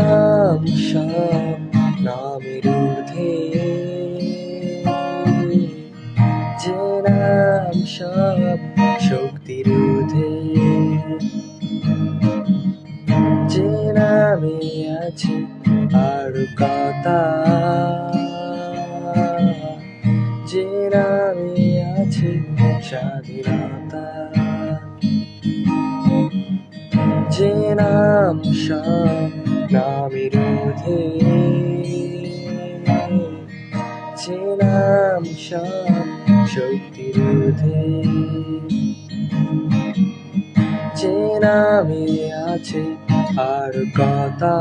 নাম সব নামের ঊর্ধ্বে। যে নাম সব শক্তির ঊর্ধ্বে। যে নামে আছে আর কথা। যে নামে আছে স্বাধীনতা। যে নাম সব না বিরোধে ছিলাম সব শক্তি রোধে। চেনামে আছে আর কথা।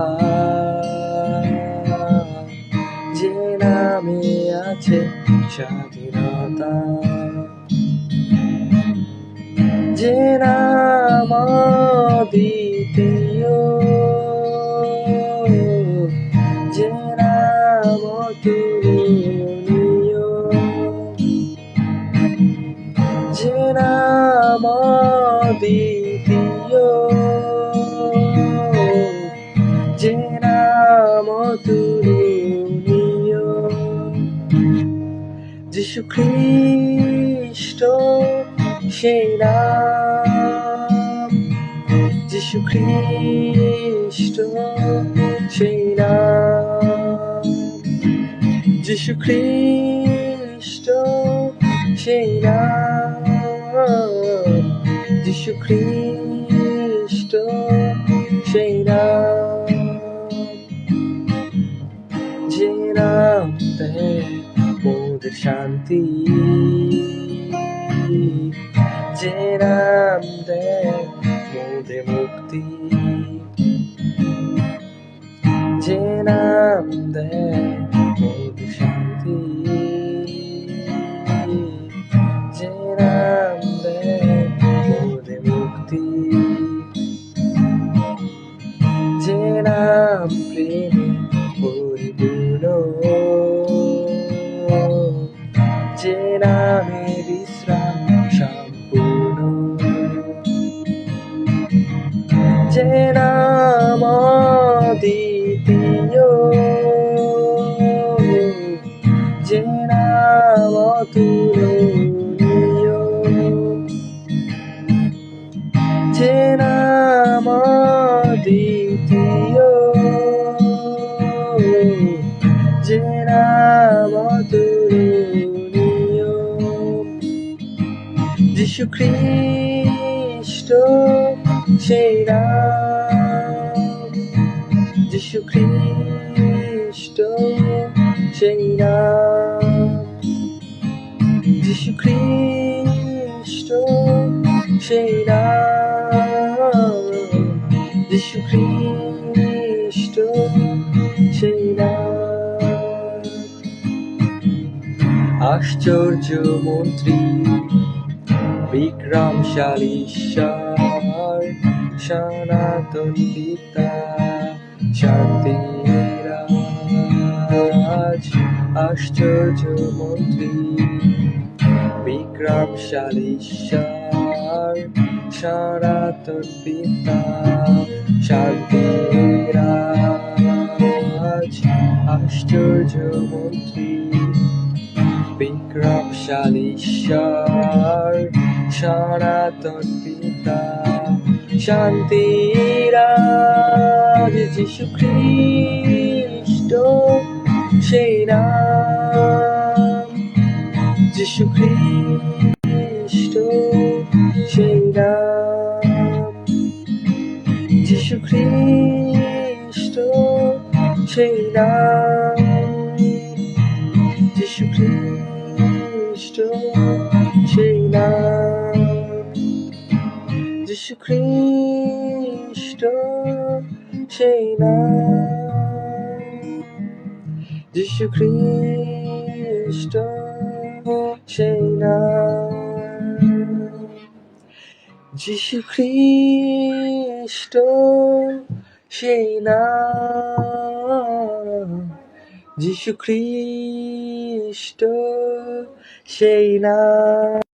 যে নামে আছে স্বাধীনতা। যে নাম দ্বিতীয় দ্বিতীয় যে নাম তুলনীয় যিশু খ্রিস্ট সেই নাম। যিশু খ্রিস্ট সেই নাম। যিশু খ্রিস্ট সেই নাম। যিশু খ্রিস্ট সেই রাম, যে রাম তে মোদের শান্তি, যে রাম দে মোদে মুক্তি, যে রাম দে নাম প্রেমে পরিপূর্ণ যে নামে বিশ্রাম সম্পূর্ণ যে নাম দ্বিতীয় যে নাম তুলনীয় যে নাম দ্বিতীয় যিশু খ্রিস্ট সেই নাম যিশু খ্রিস্ট সেই নাম যিশু খ্রিস্ট সেই যিশু খ্রিস্ট সেই আশ্চর্য মন্ত্রী বিক্রমশালী ঈশ্বর সনাতন পিতা শান্তিরাজ আশ্চর্য মন্ত্রী। বিক্রমশালী ঈশ্বর সনাতন পিতা শান্তিরাজ আশ্চর্য মন্ত্রী। বিক্রমশালী ঈশ্বর সনাতন পিতা। শান্তিরাজ যিশু খ্রিস্ট, সেই নাম। যিশু খ্রিস্ট, সেই নাম। যিশু খ্রিস্ট, সেই নাম। যিশু খ্রিস্ট সেই নাম যিশু খ্রিস্ট সেই নাম যিশু খ্রিস্ট সেই নাম যিশু খ্রিস্ট সেই নাম